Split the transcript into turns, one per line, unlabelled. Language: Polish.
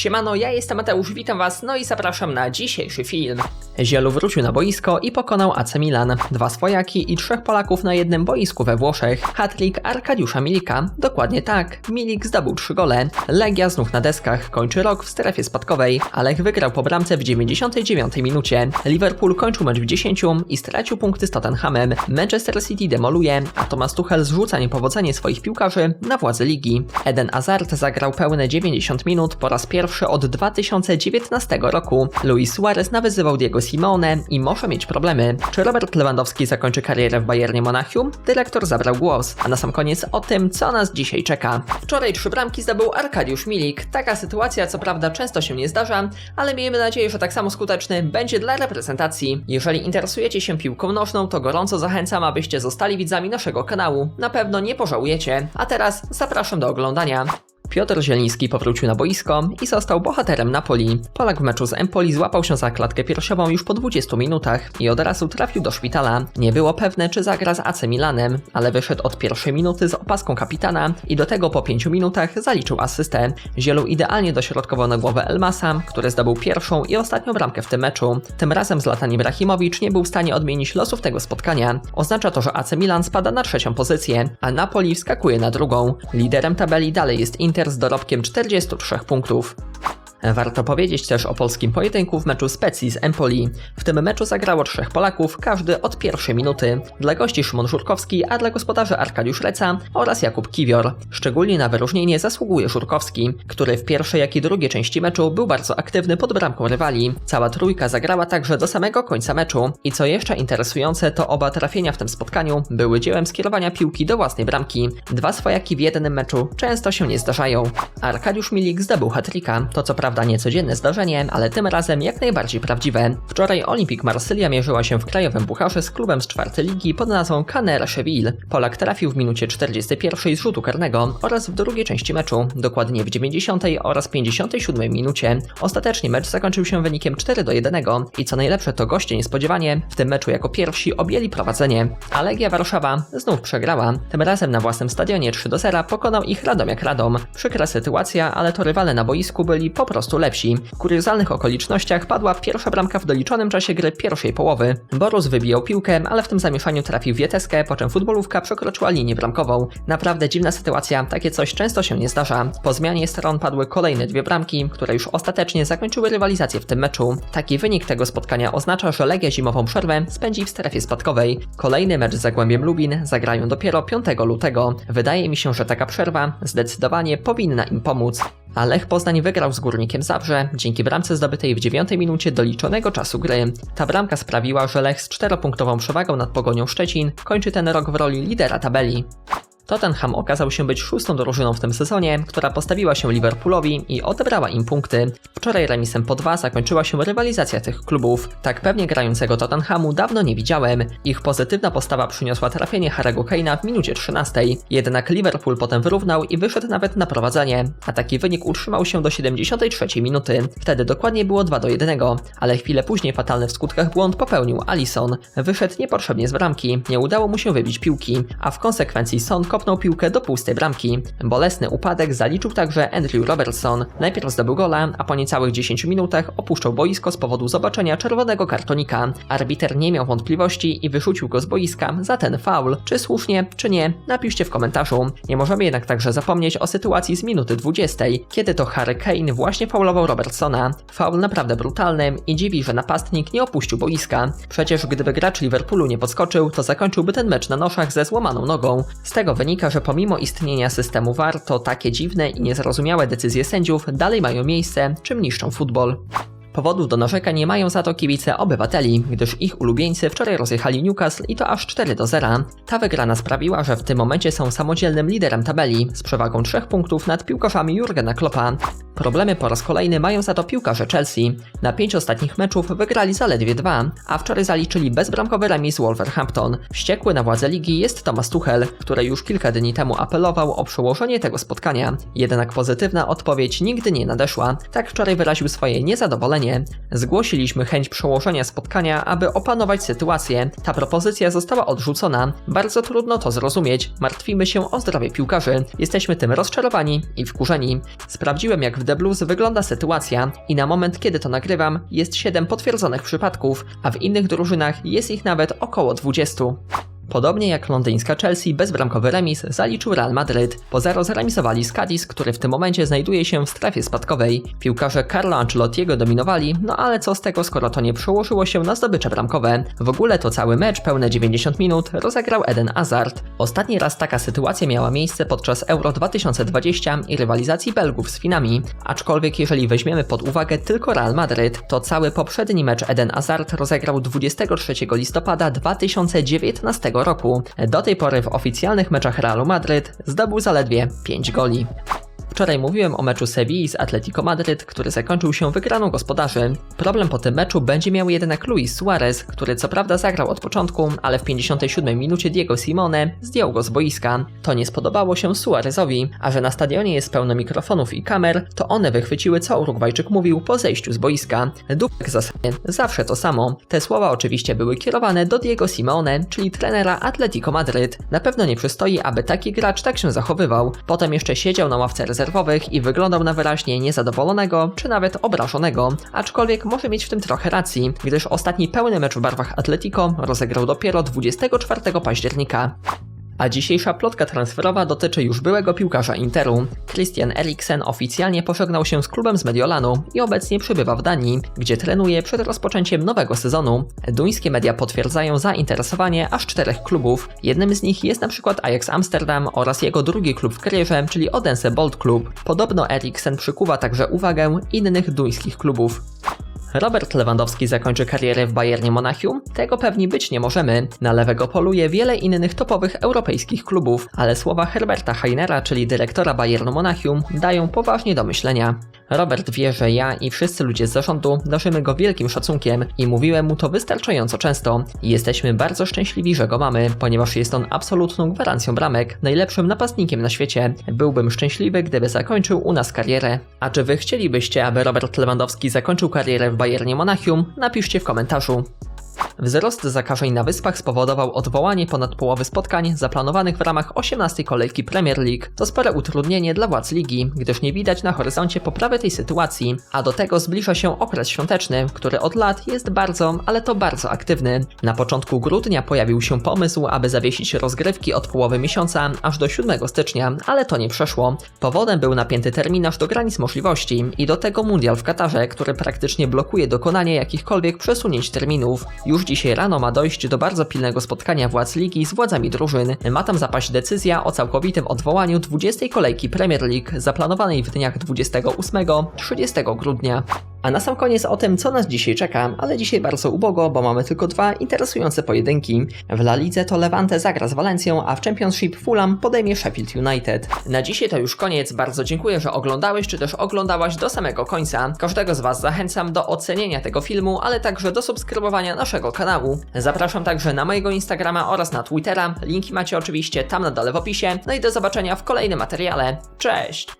Siemano, ja jestem Mateusz, witam was, no i zapraszam na dzisiejszy film. Zielu wrócił na boisko i pokonał AC Milan. Dwa swojaki i trzech Polaków na jednym boisku we Włoszech. Hatrik Arkadiusza Milika. Dokładnie tak, Milik zdobył trzy gole. Legia znów na deskach, kończy rok w strefie spadkowej. Alech wygrał po bramce w 99 minucie. Liverpool kończył mecz w 10 i stracił punkty z Tottenhamem. Manchester City demoluje, a Thomas Tuchel zrzuca niepowodzenie swoich piłkarzy na władze ligi. Eden Hazard zagrał pełne 90 minut po raz pierwszy od 2019 roku. Luis Suarez nawyzywał Diego Simone i może mieć problemy. Czy Robert Lewandowski zakończy karierę w Bayernie Monachium? Dyrektor zabrał głos, a na sam koniec o tym, co nas dzisiaj czeka. Wczoraj trzy bramki zdobył Arkadiusz Milik. Taka sytuacja co prawda często się nie zdarza, ale miejmy nadzieję, że tak samo skuteczny będzie dla reprezentacji. Jeżeli interesujecie się piłką nożną, to gorąco zachęcam, abyście zostali widzami naszego kanału. Na pewno nie pożałujecie. A teraz zapraszam do oglądania. Piotr Zieliński powrócił na boisko i został bohaterem Napoli. Polak w meczu z Empoli złapał się za klatkę piersiową już po 20 minutach i od razu trafił do szpitala. Nie było pewne, czy zagra z AC Milanem, ale wyszedł od pierwszej minuty z opaską kapitana i do tego po 5 minutach zaliczył asystę. Zielu idealnie dośrodkował na głowę Elmasa, który zdobył pierwszą i ostatnią bramkę w tym meczu. Tym razem Zlatan Ibrahimowicz nie był w stanie odmienić losów tego spotkania. Oznacza to, że AC Milan spada na trzecią pozycję, a Napoli wskakuje na drugą. Liderem tabeli dalej jest Inter z dorobkiem 43 punktów. Warto powiedzieć też o polskim pojedynku w meczu Specji z Empoli. W tym meczu zagrało trzech Polaków, każdy od pierwszej minuty. Dla gości Szymon Żurkowski, a dla gospodarzy Arkadiusz Leca oraz Jakub Kiwior. Szczególnie na wyróżnienie zasługuje Żurkowski, który w pierwszej jak i drugiej części meczu był bardzo aktywny pod bramką rywali. Cała trójka zagrała także do samego końca meczu. I co jeszcze interesujące, to oba trafienia w tym spotkaniu były dziełem skierowania piłki do własnej bramki. Dwa swojaki w jednym meczu często się nie zdarzają. Arkadiusz Milik zdobył hat-tricka, to co prawda niecodzienne zdarzenie, ale tym razem jak najbardziej prawdziwe. Wczoraj Olimpik Marsylia mierzyła się w krajowym pucharze z klubem z czwartej ligi pod nazwą Caner Cheville. Polak trafił w minucie 41 z rzutu karnego oraz w drugiej części meczu, dokładnie w 90 oraz 57 minucie. Ostatecznie mecz zakończył się wynikiem 4 do 1 i co najlepsze to goście niespodziewanie w tym meczu jako pierwsi objęli prowadzenie. A Legia Warszawa znów przegrała. Tym razem na własnym stadionie 3 do 0 pokonał ich Radom jak Radom. Przykra sytuacja, ale to rywale na boisku byli po prostu lepsi. W kuriozalnych okolicznościach padła pierwsza bramka w doliczonym czasie gry pierwszej połowy. Borus wybijał piłkę, ale w tym zamieszaniu trafił wieteskę, po czym futbolówka przekroczyła linię bramkową. Naprawdę dziwna sytuacja, takie coś często się nie zdarza. Po zmianie stron padły kolejne dwie bramki, które już ostatecznie zakończyły rywalizację w tym meczu. Taki wynik tego spotkania oznacza, że Legia zimową przerwę spędzi w strefie spadkowej. Kolejny mecz z Zagłębiem Lubin zagrają dopiero 5 lutego. Wydaje mi się, że taka przerwa zdecydowanie powinna im pomóc. A Lech Poznań wygrał z Górnikiem Zabrze dzięki bramce zdobytej w 9 minucie doliczonego czasu gry. Ta bramka sprawiła, że Lech z czteropunktową przewagą nad Pogonią Szczecin kończy ten rok w roli lidera tabeli. Tottenham okazał się być szóstą drużyną w tym sezonie, która postawiła się Liverpoolowi i odebrała im punkty. Wczoraj remisem po dwa zakończyła się rywalizacja tych klubów. Tak pewnie grającego Tottenhamu dawno nie widziałem. Ich pozytywna postawa przyniosła trafienie Harry'ego Kane'a w minucie 13. Jednak Liverpool potem wyrównał i wyszedł nawet na prowadzenie, a taki wynik utrzymał się do 73 minuty. Wtedy dokładnie było 2 do 1, ale chwilę później fatalny w skutkach błąd popełnił Alisson. Wyszedł niepotrzebnie z bramki, nie udało mu się wybić piłki, a w konsekwencji Son kopnął piłkę do pustej bramki. Bolesny upadek zaliczył także Andrew Robertson. Najpierw zdobył gola, a po niecałych 10 minutach opuszczał boisko z powodu zobaczenia czerwonego kartonika. Arbiter nie miał wątpliwości i wyrzucił go z boiska za ten faul. Czy słusznie, czy nie, napiszcie w komentarzu. Nie możemy jednak także zapomnieć o sytuacji z minuty 20, kiedy to Harry Kane właśnie faulował Robertsona. Faul naprawdę brutalny i dziwi, że napastnik nie opuścił boiska. Przecież gdyby gracz Liverpoolu nie podskoczył, to zakończyłby ten mecz na noszach ze złamaną nogą. Z tego wynika, że pomimo istnienia systemu VAR, to takie dziwne i niezrozumiałe decyzje sędziów dalej mają miejsce, czym niszczą futbol. Powodów do narzekań nie mają za to kibice obywateli, gdyż ich ulubieńcy wczoraj rozjechali Newcastle i to aż 4 do 0. Ta wygrana sprawiła, że w tym momencie są samodzielnym liderem tabeli, z przewagą 3 punktów nad piłkarzami Jurgena Kloppa. Problemy po raz kolejny mają za to piłkarze Chelsea. Na 5 ostatnich meczów wygrali zaledwie 2, a wczoraj zaliczyli bezbramkowy remis Wolverhampton. Wściekły na władze ligi jest Thomas Tuchel, który już kilka dni temu apelował o przełożenie tego spotkania. Jednak pozytywna odpowiedź nigdy nie nadeszła. Tak wczoraj wyraził swoje niezadowolenie Zgłosiliśmy chęć przełożenia spotkania, aby opanować sytuację. Ta propozycja została odrzucona. Bardzo trudno to zrozumieć. Martwimy się o zdrowie piłkarzy. Jesteśmy tym rozczarowani i wkurzeni. Sprawdziłem, jak w The Blues wygląda sytuacja i na moment, kiedy to nagrywam, jest 7 potwierdzonych przypadków, a w innych drużynach jest ich nawet około 20. Podobnie jak londyńska Chelsea, bezbramkowy remis zaliczył Real Madryt. Po 0 zremisowali z Cadiz, który w tym momencie znajduje się w strefie spadkowej. Piłkarze Carlo Ancelottiego dominowali, no ale co z tego, skoro to nie przełożyło się na zdobycze bramkowe. W ogóle to cały mecz, pełne 90 minut, rozegrał Eden Hazard. Ostatni raz taka sytuacja miała miejsce podczas Euro 2020 i rywalizacji Belgów z Finami. Aczkolwiek jeżeli weźmiemy pod uwagę tylko Real Madryt, to cały poprzedni mecz Eden Hazard rozegrał 23 listopada 2019 roku. Do tej pory w oficjalnych meczach Realu Madryt zdobył zaledwie 5 goli. Wczoraj mówiłem o meczu Sevilla z Atletico Madryt, który zakończył się wygraną gospodarzy. Problem po tym meczu będzie miał jednak Luis Suarez, który co prawda zagrał od początku, ale w 57 minucie Diego Simone zdjął go z boiska. To nie spodobało się Suarezowi, a że na stadionie jest pełno mikrofonów i kamer, to one wychwyciły co Urugwajczyk mówił po zejściu z boiska. Dupek zasadzie, zawsze to samo. Te słowa oczywiście były kierowane do Diego Simone, czyli trenera Atletico Madryt. Na pewno nie przystoi, aby taki gracz tak się zachowywał. Potem jeszcze siedział na ławce rezerwowej i wyglądał na wyraźnie niezadowolonego, czy nawet obrażonego, aczkolwiek może mieć w tym trochę racji, gdyż ostatni pełny mecz w barwach Atletico rozegrał dopiero 24 października. A dzisiejsza plotka transferowa dotyczy już byłego piłkarza Interu. Christian Eriksen oficjalnie pożegnał się z klubem z Mediolanu i obecnie przebywa w Danii, gdzie trenuje przed rozpoczęciem nowego sezonu. Duńskie media potwierdzają zainteresowanie aż czterech klubów. Jednym z nich jest przykład Ajax Amsterdam oraz jego drugi klub w karierze, czyli Odense Bold Club. Podobno Eriksen przykuwa także uwagę innych duńskich klubów. Robert Lewandowski zakończy karierę w Bayernie Monachium? Tego pewnie być nie możemy. Na lewego poluje wiele innych topowych europejskich klubów, ale słowa Herberta Heinera, czyli dyrektora Bayernu Monachium, dają poważnie do myślenia. Robert wie, że ja i wszyscy ludzie z zarządu darzymy go wielkim szacunkiem i mówiłem mu to wystarczająco często. Jesteśmy bardzo szczęśliwi, że go mamy, ponieważ jest on absolutną gwarancją bramek, najlepszym napastnikiem na świecie. Byłbym szczęśliwy, gdyby zakończył u nas karierę. A czy wy chcielibyście, aby Robert Lewandowski zakończył karierę w Bayernie Monachium? Napiszcie w komentarzu. Wzrost zakażeń na wyspach spowodował odwołanie ponad połowy spotkań zaplanowanych w ramach 18 kolejki Premier League. To spore utrudnienie dla władz ligi, gdyż nie widać na horyzoncie poprawy tej sytuacji, a do tego zbliża się okres świąteczny, który od lat jest bardzo, ale to bardzo aktywny. Na początku grudnia pojawił się pomysł, aby zawiesić rozgrywki od połowy miesiąca aż do 7 stycznia, ale to nie przeszło. Powodem był napięty terminarz do granic możliwości i do tego mundial w Katarze, który praktycznie blokuje dokonanie jakichkolwiek przesunięć terminów. Już dzisiaj rano ma dojść do bardzo pilnego spotkania władz ligi z władzami drużyn. Ma tam zapaść decyzja o całkowitym odwołaniu 20 kolejki Premier League zaplanowanej w dniach 28-30 grudnia. A na sam koniec o tym, co nas dzisiaj czeka, ale dzisiaj bardzo ubogo, bo mamy tylko dwa interesujące pojedynki. W La Lidze to Levante zagra z Walencją, a w Championship Fulham podejmie Sheffield United. Na dzisiaj to już koniec, bardzo dziękuję, że oglądałeś, czy też oglądałaś do samego końca. Każdego z Was zachęcam do ocenienia tego filmu, ale także do subskrybowania naszego kanału. Zapraszam także na mojego Instagrama oraz na Twittera, linki macie oczywiście tam na dole w opisie, no i do zobaczenia w kolejnym materiale. Cześć!